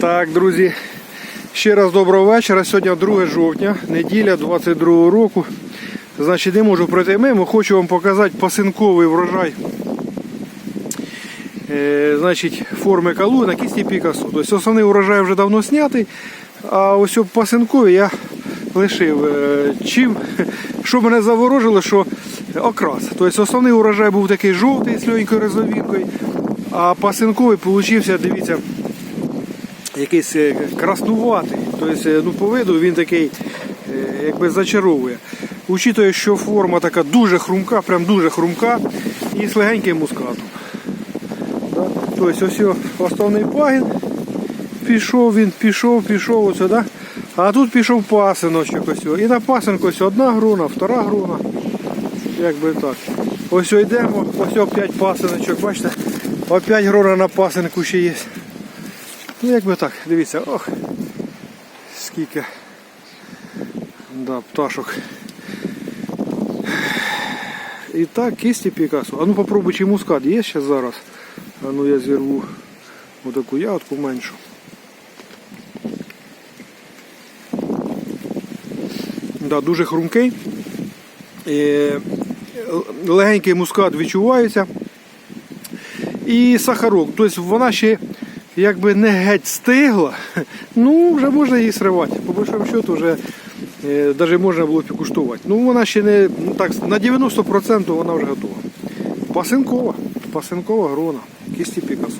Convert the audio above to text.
Так, друзі, ще раз доброго вечора. Сьогодні 2 жовтня, неділя 22 року. Значить, не можу пройти мимо. Хочу вам показати пасинковий врожай. Е, значить, форми калу на кісті Пікасу. Тобто основний урожай вже давно знятий, а ось об пасинкові я лишив. Е, Чим, що мене заворожило, що окрас. Тобто основний урожай був такий жовтий з легенькою розовінкою, а пасинковий получився, дивіться, якийсь е, краснуватий. Тобто, е, ну, по виду він такий е, якби зачаровує. Учитує, що форма така дуже хрумка, прям дуже хрумка і з легеньким мускатом. Тобто ось основний пагін. Пішов він, пішов, пішов оце, да? а тут пішов пасиночок ось. І на пасинку ось одна груна, втора груна. Якби так. Ось йдемо, ось опять пасиночок, бачите? Опять груна на пасинку ще є. Ну якби так, дивіться, ох, скільки да, пташок. І так, кисті Пікасо. А ну попробуй, чи мускат є ще зараз. А ну я зірву отаку ягодку меншу. Да, дуже хрумкий. Е, легенький мускат відчувається. І сахарок. Тобто вона ще якби не геть стигла, ну вже можна її сривати. По большому счету вже е, навіть можна було пікуштувати. Ну вона ще не ну, так, на 90% вона вже готова. Пасинкова, пасинкова грона, кісті Пікасо.